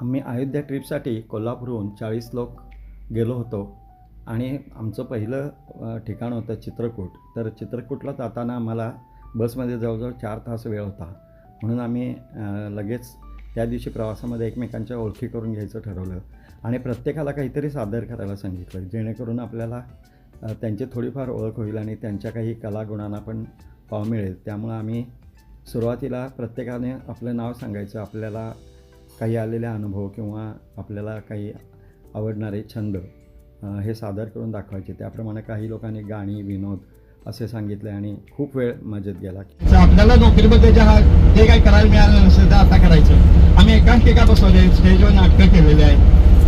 आम्ही अयोध्या ट्रिपसाठी कोल्हापूरहून चाळीस लोक गेलो होतो. आणि आमचं पहिलं ठिकाण होतं चित्रकूट. तर चित्रकूटला जाताना आम्हाला बसमध्ये जवळजवळ चार तास वेळ होता. म्हणून आम्ही लगेच त्या दिवशी प्रवासामध्ये एकमेकांच्या ओळखी करून घ्यायचं ठरवलं. आणि प्रत्येकाला काहीतरी सादर करायला सांगितलं जेणेकरून आपल्याला त्यांची थोडीफार ओळख होईल आणि त्यांच्या काही कलागुणांना पण पाव मिळेल. त्यामुळं आम्ही सुरुवातीला प्रत्येकाने आपलं नाव सांगायचं आपल्याला काही आलेले अनुभव किंवा आपल्याला काही आवडणारे छंद हे सादर करून दाखवायचे. त्याप्रमाणे काही लोकांनी गाणी विनोद असे सांगितले आणि खूप वेळ मजेत गेला. आपल्याला नोकरीमध्ये जे हा- जे काही करायला मिळालं नसेल तर आता करायचं. आम्ही एकांकिका बसवले स्टेजवर नाटकं केलेले आहेत.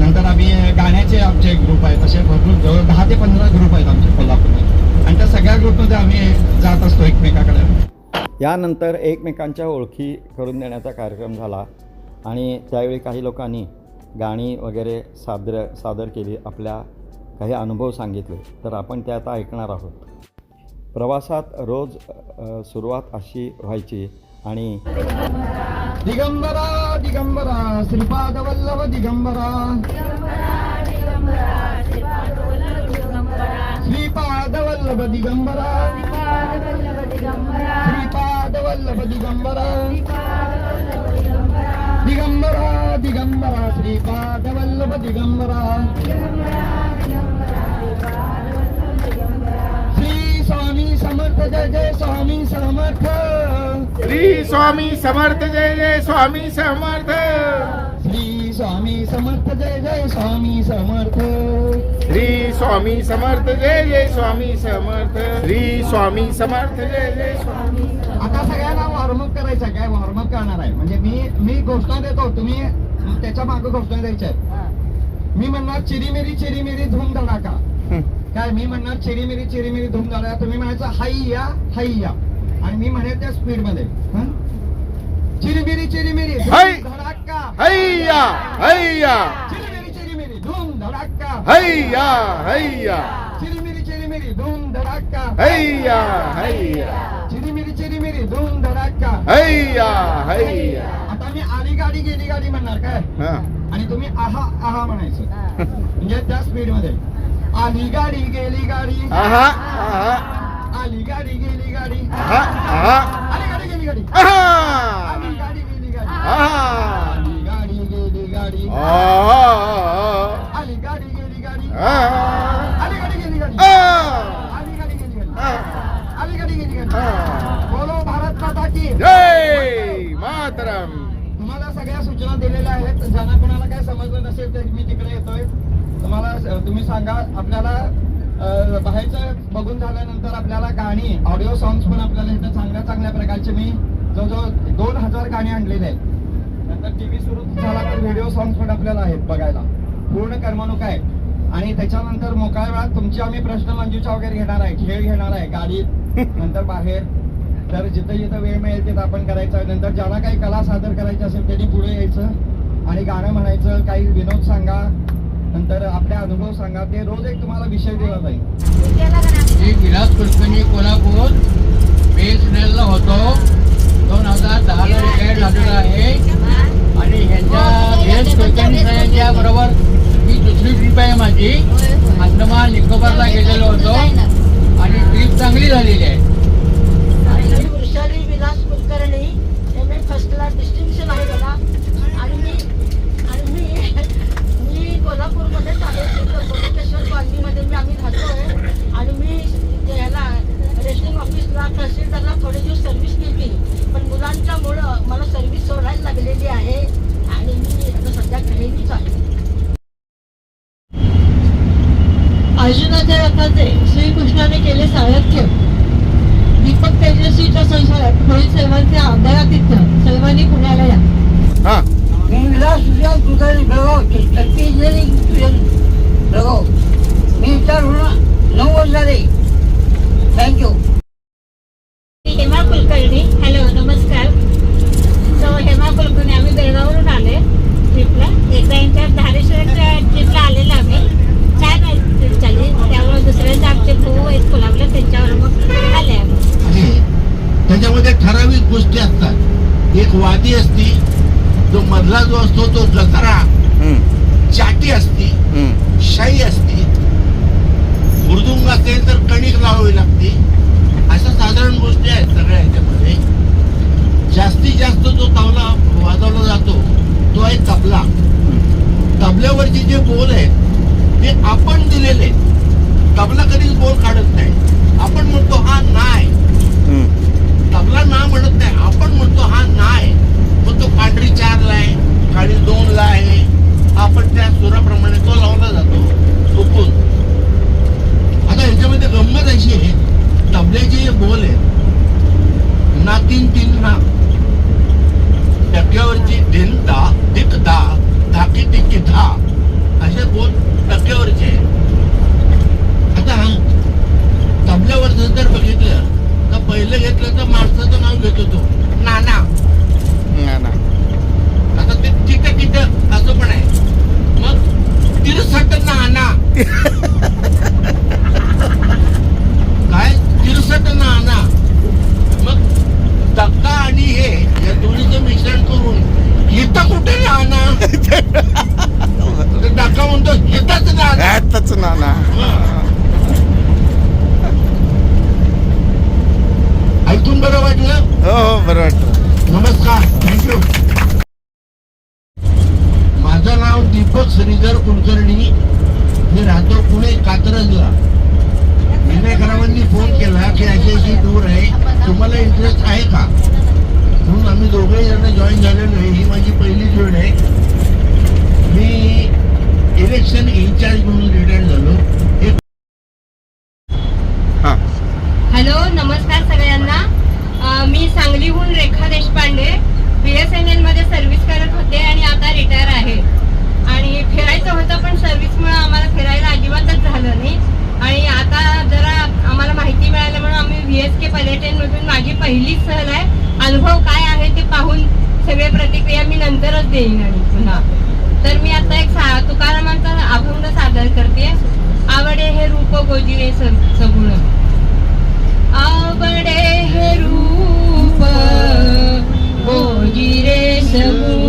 नंतर आम्ही गाण्याचे आमचे ग्रुप आहेत. असे भरपूर जवळ दहा ते पंधरा ग्रुप आहेत आमचे कोल्हापूरमध्ये आणि त्या सगळ्या ग्रुपमध्ये आम्ही जात असतो एकमेकाकडे. यानंतर एकमेकांच्या ओळखी करून देण्याचा कार्यक्रम झाला. आणि त्यावेळी काही लोकांनी गाणी वगैरे सादर सादर केली आपल्या काही अनुभव सांगितले. तर आपण ते आता ऐकणार आहोत. प्रवासात रोज सुरुवात अशी व्हायची आणि दिगंबरा दिगंबरा श्रीपाद वल्लभ दिगंबरा. श्रीपाद वल्लभ दिगंबरा. श्रीपाद वल्लभ दिगंबरा. दिगंबरा दिगंबरा श्रीपाद वल्लभ दिगंबरा। श्री स्वामी समर्थ जय जय स्वामी समर्थ। श्री स्वामी समर्थ जय जय स्वामी समर्थ। श्री स्वामी समर्थ जय जय स्वामी समर्थ। श्री स्वामी समर्थ जय जय स्वामी समर्थ। श्री स्वामी समर्थ जय जय स्वामी आता सगळ्यांना वॉर्मअप करायचं काय वॉर्मअप करणार आहे. म्हणजे मी मी घोषणा देतो तुम्ही त्याच्यामागे घोषणा द्यायच्या आहेत. मी म्हणणार चिरी मेरी चिरी मेरी धूम धडाका. काय मी म्हणणार चिरी मेरी चिरी मेरी धूम धडाका. तुम्ही म्हणायचं हाई या हाई या आणि मी म्हणेल त्या स्पीडमध्ये हं? चिरी मेरी चिरी मेरी धूम हाय! धडाका. हैया हैया चिरी मेरी चिरी मेरी धूम धडाका. हैया हैया चिरी मेरी चिरी मेरी धूम धडाका. हैया हैया धूम धडाका हैया हैया. आता मी आली गाडी गेली गाडी म्हणणार काय? हा. आणि तुम्ही आहा आहा म्हणायचं. म्हणजे त्या स्पीडमध्ये आली गाडी गेली गाडी. आहा आहा. आली गाडी गेली गाडी. आहा आहा. आली गाडी गेली गाडी. आहा. आली गाडी गेली गाडी. आहा. आली गाडी गेली गाडी. आहा आली गाडी गेली गाडी आहा आली गाडी गेली गाडी आहा आली गाडी गेली गाडी आहा आली गाडी गेली गाडी आहा. बोलो भारत माता की जय मातरम तुम्हाला सगळ्या सूचना दिलेल्या आहेत ज्यांना कोणाला काय समजलं नसेल तर मी तिकडे येतोय तुम्हाला अ, तुम्ही सांगा आपल्याला बाहेरचं बघून झाल्यानंतर आपल्याला गाणी ऑडिओ सॉंग्स पण आपल्याला इथं चांगल्या चांगल्या प्रकारचे मी जवळजवळ दोन हजार गाणी आणलेले आहेत. नंतर टीव्ही सुरू झाला तर व्हिडिओ सॉंग्स पण आपल्याला आहेत बघायला. पूर्ण करमणूक आहे. आणि त्याच्यानंतर मोकळ्या वेळात तुमची आम्ही प्रश्न मंजुषा वगैरे घेणार आहे खेळ घेणार आहे गाडीत नंतर बाहेर. तर जिथं जिथं वेळ मिळेल तिथं आपण करायचं. नंतर ज्याला काही कला सादर करायची असेल त्यांनी पुढे यायचं. आणि गाणं म्हणायचं काही विनोद सांगा. अनुभव सांगा? ते रोज एक तुम्हाला विषय दिला जाईल. मी विलास कुलकर्णी कोल्हापूर बीएसएनएलला होतो. दोन हजार दहाला रिटायर झालेलो आहे. आणि ह्यांच्या बीएस कुलकर्णी साहेबांच्या बरोबर ही दुसरी ट्रीप आहे माझी. अंदमान निकोबारला गेलेलो होतो. आणि ट्रीप चांगली झालेली आहे. occasionally infusion Raghav. Mr. Runa, no was ready. Thank you. Hema Kulkarni hello नमस्कार सो हेमा कुलकर्णी आम्ही बेळगावरून आले ट्रिपला एकदा यांच्या धारेश्वरच्या ट्रिपला आलेला आम्ही छान ट्रिप चालली त्यामुळे दुसऱ्यांदा आमचे भाऊ आहेत कोल्हापूरला मग आले त्याच्यामध्ये ठराविक गोष्टी असतात एक वादी असती जो मधला जो असतो तो जत्रा चाटी असती शाई असती मृदुंग असेल तर कणिक लावावी लागते. अशा साधारण गोष्टी आहेत सगळ्या ह्याच्यामध्ये. जास्तीत जास्त जो तावला वाजवला जातो तो आहे तबला. तबल्यावरचे जे बोल आहेत आत्ताच ना ना ऐकून बरं वाटलं? हो हो बरं वाटलं. पेनळी पुन्हा. तर मी आता एक सा तुकारामांचा अभंग सादर करते. आवडे हे रूप गोजिरे सगुण. आवडे हे रूप गोजिरे सगुण.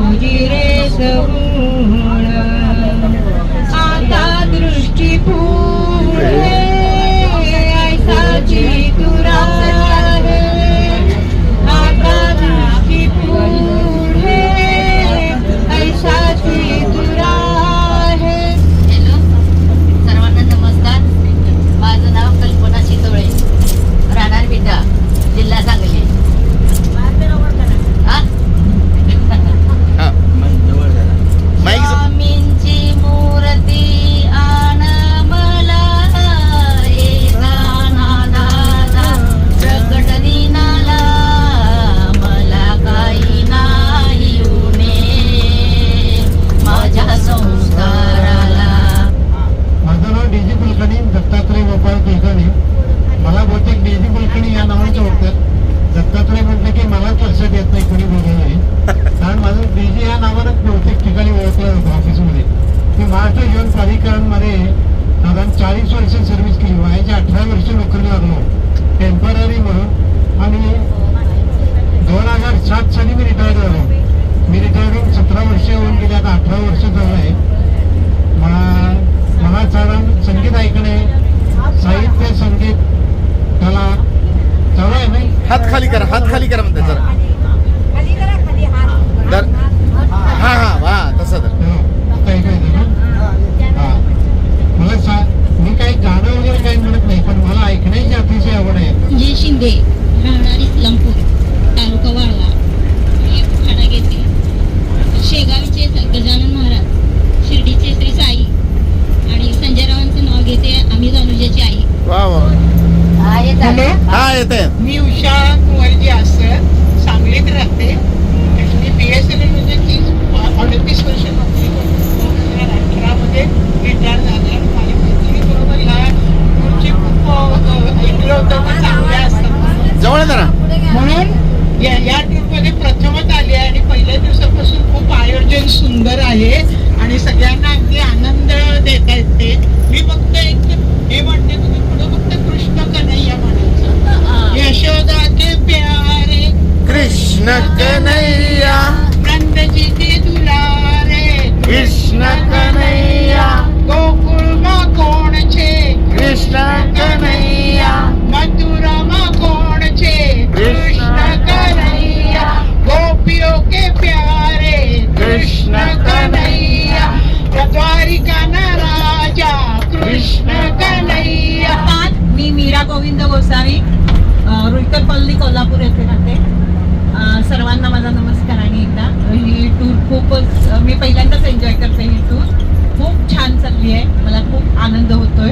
உயிர் महाराष्ट्र जीवन प्राधिकरणमध्ये साधारण चाळीस वर्ष सर्व्हिस केली. वयाच्या अठरा वर्ष नोकरी लागलो. टेंपररी म्हणून. आणि दोन हजार सात साली मी रिटायर झालो. मी रिटायर होऊन सतरा वर्ष होऊन गेले. आता अठरा वर्ष झालं आहे. मला मला साधारण संगीत ऐकणे साहित्य संगीत कला चालू आहे नाही हात खाली करा हात खाली करा म्हणते सर सुंदर आहे आणि सगळ्यांना अगदी आनंद देत आहेत ते. मी फक्त एक हे म्हणते तुम्ही पुढे फक्त कृष्ण कन्हैया म्हणायचं. यशोदा के प्यारे कृष्ण कन्हैया. नंदजी के दुलारे कृष्ण कन्हैया. गोकुळ कोण छे? कृष्ण कन्हैया. मी पहिल्यांदाच एन्जॉय करते ही टूर खूप छान चालली आहे. मला खूप आनंद होतोय.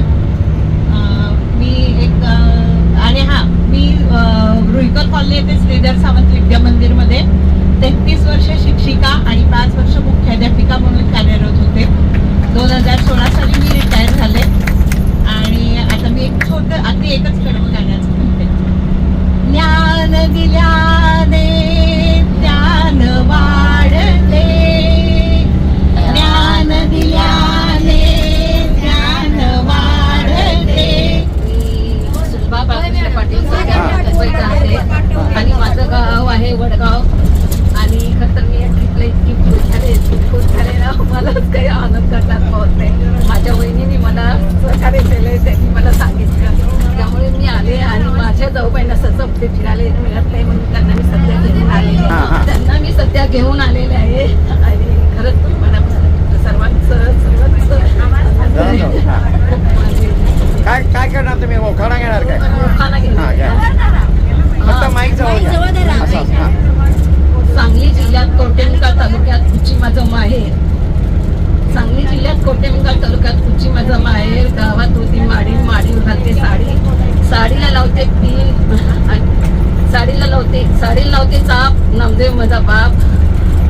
घेऊन आलेले आहे. आणि खरंच सर्वांचं सर्वच काय काय करणार तुम्ही? ओखाणा घेणार काय? हा असं असं, हा. सांगली जिल्ह्यात कोटेमंगाळ तालुक्यात कुची माझं माहेर. सांगली जिल्ह्यात कोटेमंगाळ तालुक्यात कुची माझं माहेर. गावात होती माडी माडी घालते साडी. साडीला लावते तीन साडीला लावते साडीला लावते चाप. नामदेव माझा बाप.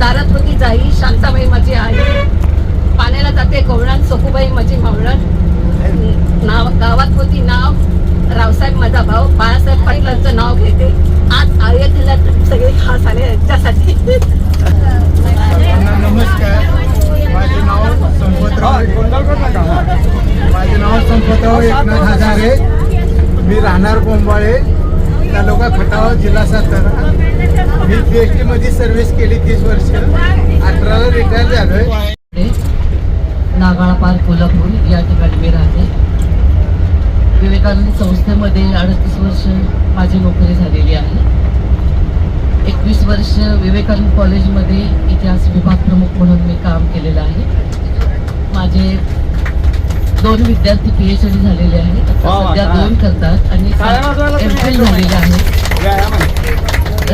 दारात होती जाई शांताबाई माझी आई पाण्याला जाते गवळण सखूबाई माझी मावळण. नाव गावात होती नाव रावसाहेब माझा भाऊ बाळासाहेब पाटलांचं नाव घेते. आज अयोध्येला सगळे खास आले यांच्यासाठी. नमस्कार. माझे नाव संपतराव माझे नाव संपतराव एकनाथ हजारे मी राहणार बोंबाळे तालुका खटाव जिल्हा सातारा मी पी एच मध्ये सर्व्हिस केली तीस वर्ष. अठराला रिटायर झालोय. नागाळा पार्क कोल्हापूर या ठिकाणी मी राहते. विवेकानंद संस्थेमध्ये अडतीस वर्ष माझी नोकरी झालेली आहे. एकवीस वर्ष विवेकानंद कॉलेजमध्ये इतिहास विभाग प्रमुख म्हणून मी काम केलेलं आहे. माझे दोन विद्यार्थी पी एच डी झालेले आहेत सध्या? दोन करतात आणि एम फिल झालेले आहे.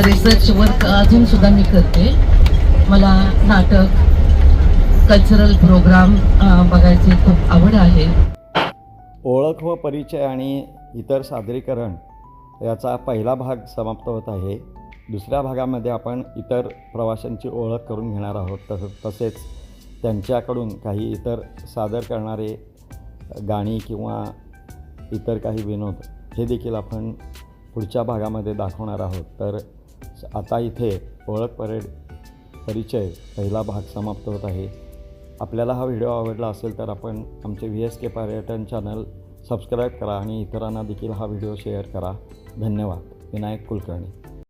रिसर्च वर्क अजून सुद्धा मी करते. मला नाटक कल्चरल प्रोग्राम बघायची खूप आवड आहे. ओळख व परिचय आणि इतर सादरीकरण याचा पहिला भाग समाप्त होत आहे. दुसऱ्या भागामध्ये आपण इतर प्रवाशांची ओळख करून घेणार आहोत. तसं तसेच त्यांच्याकडून काही इतर सादर करणारे गाणी किंवा इतर काही विनोद हे देखील आपण पुढच्या भागामध्ये दाखवणार आहोत. तर आता इथे ओळख परेड परिचय पहिला भाग समाप्त होत आहे. आपल्याला हा व्हिडिओ आवडला असेल तर आपण आमचे व्ही एस के पर्यटन चॅनल सबस्क्राईब करा आणि इतरांना देखील हा व्हिडिओ शेअर करा. धन्यवाद. विनायक कुलकर्णी.